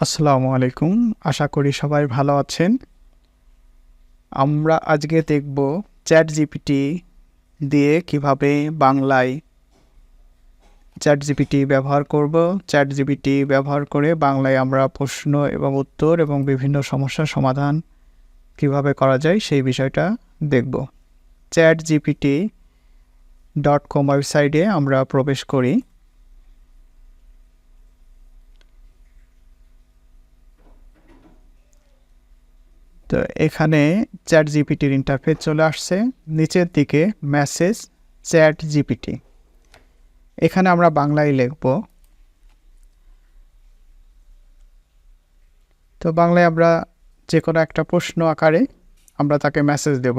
আসসালামু আলাইকুম। আশা করি সবাই ভালো আছেন। আমরা আজকে দেখব চ্যাট জিপিটি দিয়ে কীভাবে বাংলায় চ্যাট জিপিটি ব্যবহার করব। চ্যাট জিপিটি ব্যবহার করে বাংলায় আমরা প্রশ্ন এবং উত্তর এবং বিভিন্ন সমস্যার সমাধান কীভাবে করা যায় সেই বিষয়টা দেখব। চ্যাট জিপিটি ডট কম ওয়েবসাইটে আমরা প্রবেশ করি। তো এখানে চ্যাট জিপিটির ইন্টারফেস চলে আসছে। নিচের দিকে মেসেজ চ্যাট জিপিটি এখানে আমরা বাংলায় লিখব। তো বাংলায় আমরা যে কোনো একটা প্রশ্ন আকারে আমরা তাকে মেসেজ দেব।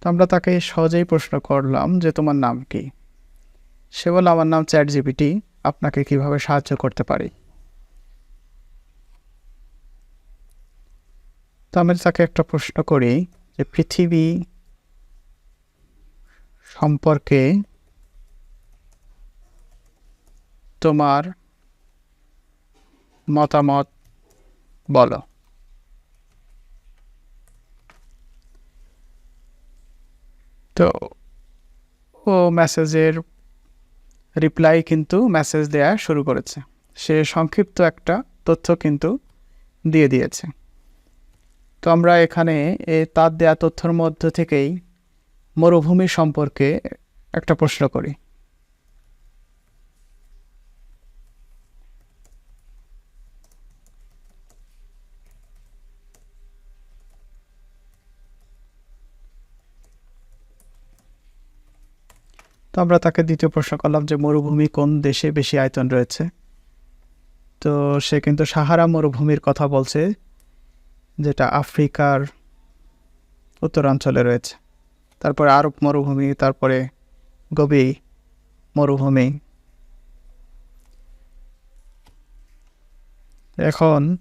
তো আমরা তাকে সহজেই প্রশ্ন করলাম যে তোমার নাম কি? সে বলল, আমার নাম চ্যাট জিপিটি আপনাকে কীভাবে সাহায্য করতে পারি? তো আমি তাকে একটা প্রশ্ন করি যে পৃথিবী সম্পর্কে তোমার মতামত বলো। তো ও মেসেজের রিপ্লাই কিন্তু মেসেজ দেয়া শুরু করেছে। সে সংক্ষিপ্ত একটা তথ্য কিন্তু দিয়ে দিয়েছে। তো আমরা এখানে তার দেয়া তথ্যর মধ্য থেকেই মরুভূমি সম্পর্কে একটা প্রশ্ন করি। তো আমরা তাকে দ্বিতীয় প্রশ্ন করলাম যে মরুভূমি কোন দেশে বেশি আয়তন রয়েছে? তো সে কিন্তু সাহারা মরুভূমির কথা বলছে, যেটা আফ্রিকার উত্তরাঞ্চলে রয়েছে। তারপরে আরব মরুভূমি, তারপরে গবি মরুভূমি। এখন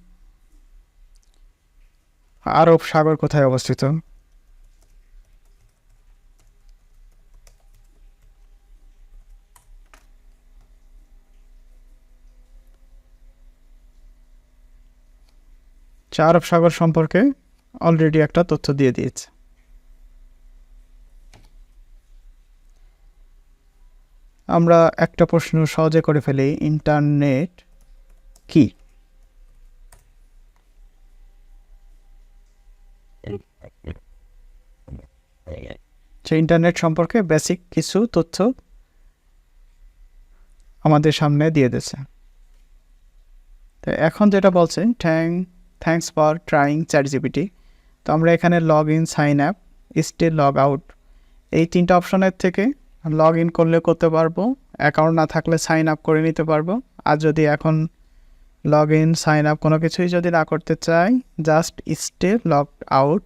আরব সাগর কোথায় অবস্থিত? সে আরব সাগর সম্পর্কে অলরেডি একটা তথ্য দিয়ে দিয়েছে। আমরা একটা প্রশ্ন সহজে করে ফেলি, ইন্টারনেট কি? ইন্টারনেট সম্পর্কে বেসিক কিছু তথ্য আমাদের সামনে দিয়ে দিয়েছে। তো এখন যেটা বলছে thank thanks for trying ChatGPT তো আমরা এখানে log in sign up stay log out এই তিনটা অপশনের থেকে লগ ইন করলে করতে পারব অ্যাকাউন্ট না থাকলে সাইন আপ করে নিতে পারব। আর যদি এখন লগ ইন সাইন আপ কোনো কিছুই যদি না করতে চাই জাস্ট স্টে লগ আউট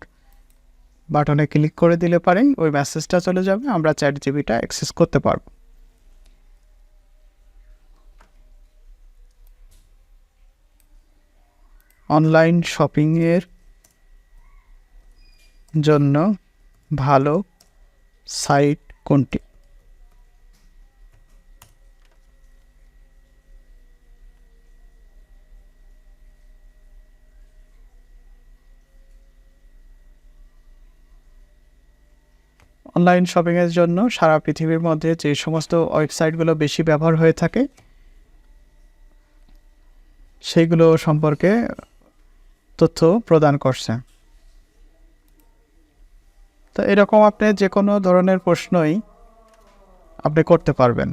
বাটনে ক্লিক করে দিলে পারে, ওই মেসেজটা চলে যাবে, আমরা চ্যাট জিবিটা অ্যাক্সেস করতে পারব। অনলাইন শপিংয়ের জন্য ভালো সাইট কোনটি? অনলাইন শপিংয়ের জন্য সারা পৃথিবীর মধ্যে যে সমস্ত ওয়েবসাইটগুলো বেশি ব্যবহার হয়ে থাকে সেইগুলো সম্পর্কে তথ্য প্রদান করছে। তো এরকম আপনি যে কোনো ধরনের প্রশ্নই আপনি করতে পারবেন।